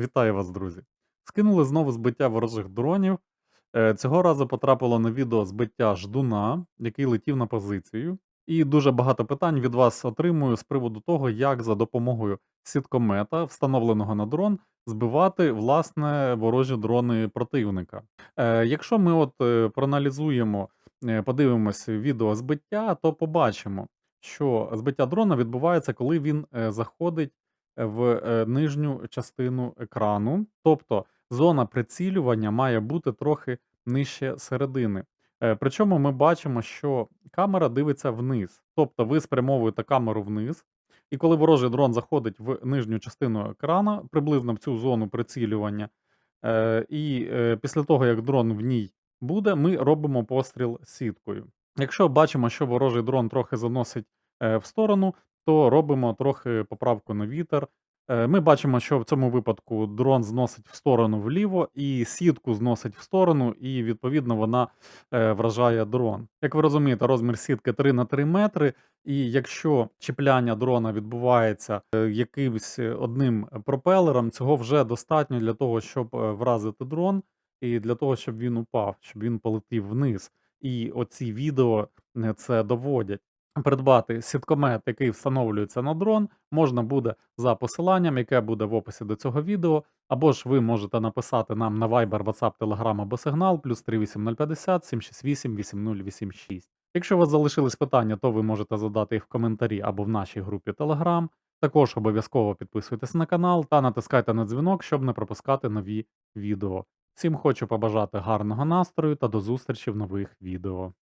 Вітаю вас, друзі! Скинули знову збиття ворожих дронів. Е, Цього разу потрапило на відео збиття ждуна, який летів на позицію. І дуже багато питань від вас отримую з приводу того, як за допомогою сіткомета, встановленого на дрон, збивати власне ворожі дрони противника. Е, Якщо ми от е, проаналізуємо, подивимося відео збиття, то побачимо, що збиття дрона відбувається, коли він заходить в е, нижню частину екрану. Тобто зона прицілювання має бути трохи нижче середини. Е, Причому ми бачимо, що камера дивиться вниз. Тобто ви спрямовуєте камеру вниз, і коли ворожий дрон заходить в нижню частину екрана, приблизно в цю зону прицілювання, е, і е, після того, як дрон в ній буде, ми робимо постріл сіткою. Якщо бачимо, що ворожий дрон трохи заносить в сторону, то робимо трохи поправку на вітер. Е, Ми бачимо, що в цьому випадку дрон зносить в сторону вліво, і сітку зносить в сторону, і відповідно вона е, вражає дрон. Як ви розумієте, розмір сітки 3 на 3 метри. І якщо чіпляння дрона відбувається е, якимось одним пропелером, цього вже достатньо для того, щоб вразити дрон, і для того, щоб він упав, щоб він полетів вниз. І оці відео це доводять. Придбати сіткомет, який встановлюється на дрон, можна буде за посиланням, яке буде в описі до цього відео, або ж ви можете написати нам на Viber, WhatsApp, Telegram або Signal, плюс 38050 768 8086. Якщо у вас залишились питання, то ви можете задати їх в коментарі або в нашій групі Telegram. Також обов'язково підписуйтесь на канал та натискайте на дзвінок, щоб не пропускати нові відео. Всім хочу побажати гарного настрою та до зустрічі в нових відео.